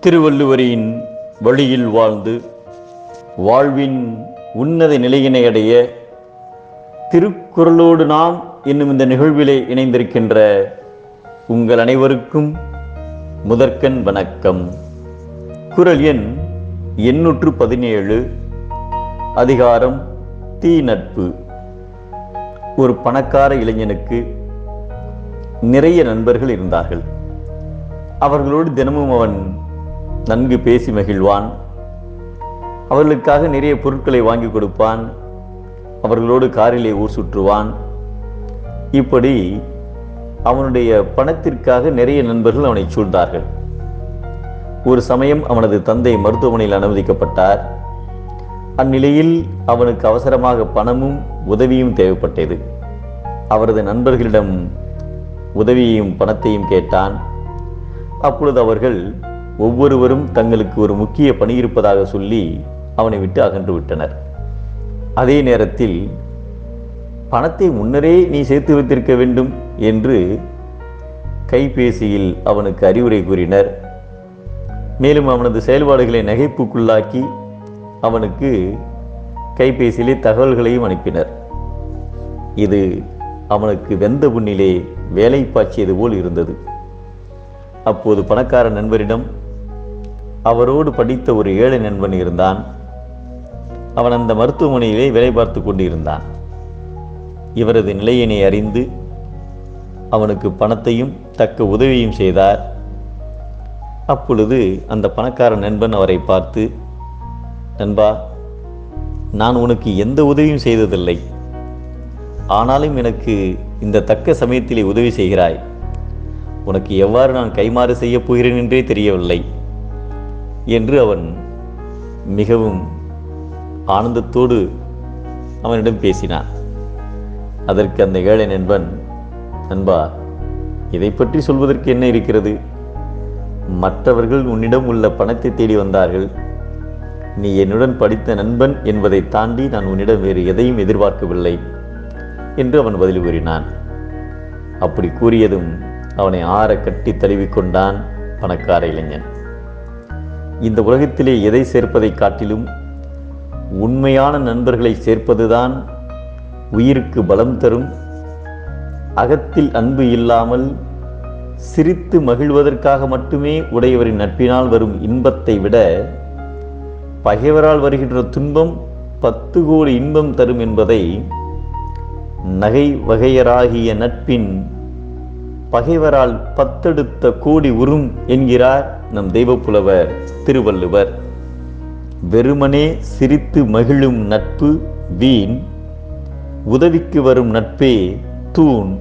திருவள்ளுவரின் வழியில் வாழ்ந்து வாழ்வின் உன்னத நிலையினை அடைய திருக்குறளோடு நாம் என்னும் இந்த நிகழ்விலே இணைந்திருக்கின்ற உங்கள் அனைவருக்கும் முதற்கண் வணக்கம். குறள் எண் எண்ணூற்று பதினேழு அதிகாரம் தீ நட்பு. ஒரு பணக்கார இளைஞனுக்கு நிறைய நண்பர்கள் இருந்தார்கள். அவர்களோடு தினமும் அவன் நன்கு பேசி மகிழ்வான். அவர்களுக்காக நிறைய பொருட்களை வாங்கி கொடுப்பான். அவர்களோடு காரிலே ஊர் சுற்றுவான். இப்படி அவனுடைய பணத்திற்காக நிறைய நண்பர்கள் அவனை சூழ்ந்தார்கள். ஒரு சமயம் அவனது தந்தை மருத்துவமனையில் அனுமதிக்கப்பட்டார். அந்நிலையில் அவனுக்கு அவசரமாக பணமும் உதவியும் தேவைப்பட்டது. அவரது நண்பர்களிடம் உதவியையும் பணத்தையும் கேட்டான். அப்பொழுது அவர்கள் ஒவ்வொருவரும் தங்களுக்கு ஒரு முக்கிய பணி இருப்பதாக சொல்லி அவனை விட்டு அகன்று விட்டனர். அதே நேரத்தில் பணத்தை முன்னரே நீ சேர்த்து வைத்திருக்க வேண்டும் என்று கைபேசியில் அவனுக்கு அறிவுரை கூறினர். மேலும் அவனது செயல்பாடுகளை நகைப்புக்குள்ளாக்கி அவனுக்கு கைபேசியிலே தகவல்களையும் அனுப்பினர். இது அவனுக்கு வெந்த புண்ணிலே வேலை பாய்ச்சியது போல் இருந்தது. அப்போது பணக்கார நண்பரிடம் அவரோடு படித்த ஒரு ஏழை நண்பன் இருந்தான். அவன் அந்த மருத்துவமனையிலே வேலை பார்த்து கொண்டிருந்தான். இவரது நிலையினை அறிந்து அவனுக்கு பணத்தையும் தக்க உதவியும் செய்தார். அப்பொழுது அந்த பணக்கார நண்பன் அவரை பார்த்து நண்பா நான் உனக்கு எந்த உதவியும் செய்ததில்லை. ஆனாலும் எனக்கு இந்த தக்க சமயத்திலே உதவி செய்கிறாய். உனக்கு எவ்வாறு நான் கைமாறு செய்யப் போகிறேன் என்றே தெரியவில்லை என்று அவன் மிகவும் ஆனந்தத்தோடு அவனிடம் பேசினான். அதற்கு அந்த ஏழை நண்பன் நண்பா இதை பற்றி சொல்வதற்கு என்ன இருக்கிறது? மற்றவர்கள் உன்னிடம் உள்ள பணத்தை தேடி வந்தார்கள். நீ என்னுடன் படித்த நண்பன் என்பதை தாண்டி நான் உன்னிடம் வேறு எதையும் எதிர்பார்க்கவில்லை என்று அவன் பதில் கூறினான். அப்படி கூறியதும் அவனை ஆற கட்டி தழுவிக்கொண்டான் பணக்கார இளைஞன். இந்த உலகத்திலே எதை சேர்ப்பதை காட்டிலும் உண்மையான நண்பர்களை சேர்ப்பதுதான் உயிருக்கு பலம் தரும். அகத்தில் அன்பு இல்லாமல் சிரித்து மகிழ்வதற்காக மட்டுமே உடையவரின் நட்பினால் வரும் இன்பத்தை விட பகைவரால் வருகின்ற துன்பம் பத்து கோடி இன்பம் தரும் என்பதை நகை வகையராகிய நட்பின் பகைவரால் பத்தெடுத்த கோடி உறும் என்கிறார் நம் தெய்வப்புலவர் திருவள்ளுவர். வெறுமனே சிரித்து மகிழும் நட்பு வீண் உதவிக்கு வரும் நட்பே தூண்.